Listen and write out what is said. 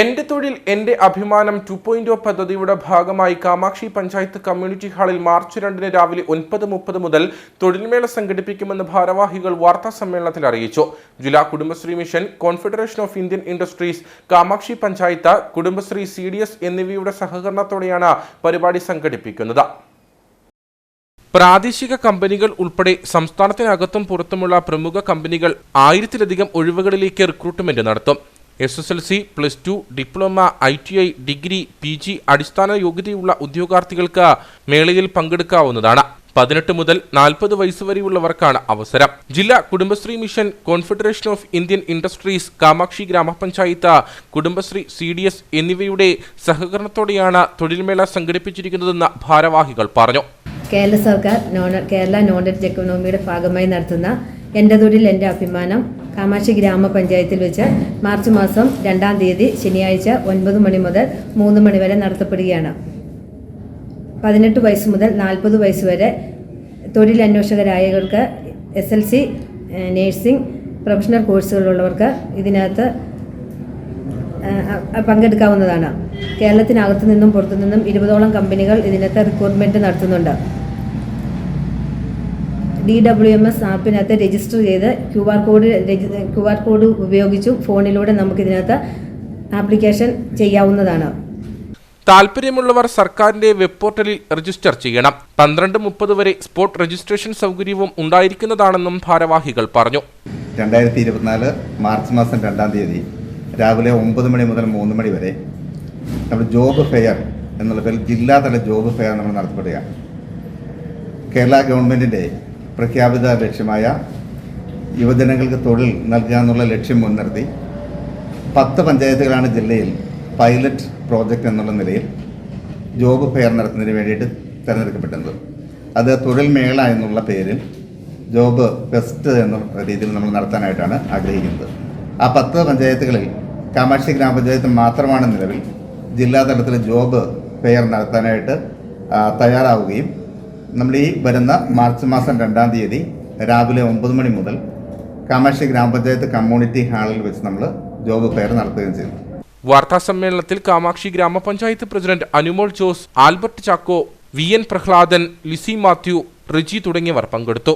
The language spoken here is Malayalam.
എന്റെ തൊഴിൽ എന്റെ അഭിമാനം ടു പോയിന്റ് പദ്ധതിയുടെ ഭാഗമായി കാമാക്ഷി പഞ്ചായത്ത് കമ്മ്യൂണിറ്റി ഹാളിൽ മാർച്ച് രണ്ടിന് രാവിലെ ഒൻപത് മുപ്പത് മുതൽ തൊഴിൽമേള സംഘടിപ്പിക്കുമെന്ന് ഭാരവാഹികൾ വാർത്താ സമ്മേളനത്തിൽ അറിയിച്ചു. ജില്ലാ Kudumbashree mission confederation of Indian industries Kamakshi panchayat Kudumbashree C D S എന്നിവയുടെ സഹകരണത്തോടെയാണ് പരിപാടി സംഘടിപ്പിക്കുന്നത്. പ്രാദേശിക കമ്പനികൾ ഉൾപ്പെടെ സംസ്ഥാനത്തിനകത്തും പുറത്തുമുള്ള പ്രമുഖ കമ്പനികൾ ആയിരത്തിലധികം ഒഴിവുകളിലേക്ക് റിക്രൂട്ട്മെന്റ് നടത്തും. S S L C plus two diploma I T I degree P G അടിസ്ഥാന യോഗ്യതയുള്ള ഉദ്യോഗാർത്ഥികൾക്ക് മേളയിൽ പങ്കെടുക്കാവുന്നതാണ്. പതിനെട്ട് മുതൽ നാൽപ്പത് വയസ്സ് വരെയുള്ളവർക്കാണ് അവസരം. ജില്ലാ Kudumbashree mission confederation of Indian industries Kamakshi grama panchayat Kudumbashree C D S എന്നിവയുടെ സഹകരണത്തോടെയാണ് തൊഴിൽമേള സംഘടിപ്പിച്ചിരിക്കുന്നതെന്ന് ഭാരവാഹികൾ പറഞ്ഞു. കേരള സർക്കാർ കേരള നോൺ എക്കണോമിയുടെ ഭാഗമായി നടത്തുന്ന എന്റെ തൊഴിൽ എന്റെ അഭിമാനം കാമാക്ഷി ഗ്രാമപഞ്ചായത്തിൽ വെച്ച് മാർച്ച് മാസം രണ്ടാം തീയതി ശനിയാഴ്ച ഒൻപത് മണി മുതൽ മൂന്ന് മണി വരെ നടത്തപ്പെടുകയാണ്. പതിനെട്ട് വയസ്സ് മുതൽ നാൽപ്പത് വയസ്സ് വരെ തൊഴിലന്വേഷകരായവർക്ക് S L C nursing professional കോഴ്സുകളുള്ളവർക്ക് ഇതിനകത്ത് പങ്കെടുക്കാവുന്നതാണ്. കേരളത്തിനകത്തു നിന്നും പുറത്തു നിന്നും ഇരുപതോളം കമ്പനികൾ ഇതിനകത്ത് റിക്രൂട്ട്മെന്റ് നടത്തുന്നുണ്ട്. ഡി ഡബ്ല്യു എം എസ് ആപ്പിനകത്ത് രജിസ്റ്റർ ചെയ്ത് Q R code Q R code ഉപയോഗിച്ചു ഫോണിലൂടെ നമുക്ക് ഇതിനകത്ത് ആപ്ലിക്കേഷൻ ചെയ്യാവുന്നതാണ്. താല്പര്യമുള്ളവർ സർക്കാരിന്റെ വെബ് പോർട്ടലിൽ രജിസ്റ്റർ ചെയ്യണം. പന്ത്രണ്ട് മുപ്പത് വരെ സ്പോട്ട് രജിസ്ട്രേഷൻ സൗകര്യവും ഉണ്ടായിരിക്കുന്നതാണെന്നും ഭാരവാഹികൾ പറഞ്ഞു. രണ്ടായിരത്തി ഇരുപത്തിനാല് മാർച്ച് മാസം രണ്ടാം തീയതി രാവിലെ ഒമ്പത് മണി മുതൽ മൂന്ന് മണി വരെ നമ്മൾ ജോബ് ഫെയർ എന്നുള്ള പേരിൽ ജില്ലാതല ജോബ് ഫെയർ നമ്മൾ നടത്തപ്പെടുകയാണ്. കേരള ഗവൺമെന്റിന്റെ പ്രഖ്യാപിത ലക്ഷ്യമായ യുവജനങ്ങൾക്ക് തൊഴിൽ നൽകുക എന്നുള്ള ലക്ഷ്യം മുൻനിർത്തി പത്ത് പഞ്ചായത്തുകളാണ് ജില്ലയിൽ പൈലറ്റ് പ്രോജക്റ്റ് എന്നുള്ള നിലയിൽ ജോബ് ഫെയർ നടത്തുന്നതിന് വേണ്ടിയിട്ട് തിരഞ്ഞെടുക്കപ്പെട്ടത്. അത് തൊഴിൽ മേള എന്നുള്ള പേരിൽ ജോബ് ഫെസ്റ്റ് എന്ന രീതിയിൽ നമ്മൾ നടത്താനായിട്ടാണ് ആഗ്രഹിക്കുന്നത്. ആ പത്ത് പഞ്ചായത്തുകളിൽ കാമാക്ഷി ഗ്രാമപഞ്ചായത്ത് മാത്രമാണ് നിലവിൽ ജില്ലാതലത്തിൽ ജോബ് ഫെയർ നടത്താനായിട്ട് തയ്യാറാവുകയും നമ്മൾ ഈ വരുന്ന മാർച്ച് മാസം രണ്ടാം തീയതി രാവിലെ ഒമ്പത് മണി മുതൽ കാമാക്ഷി ഗ്രാമപഞ്ചായത്ത് കമ്മ്യൂണിറ്റി ഹാളിൽ വെച്ച് നമ്മൾ ജോബ് ഫെയർ നടത്തുകയും ചെയ്തു. വാർത്താ സമ്മേളനത്തിൽ Kamakshi grama panchayat president Anumol Jose Albert Chacko V N Prahladan Lissy Mathew Riji തുടങ്ങിയവർ പങ്കെടുത്തു.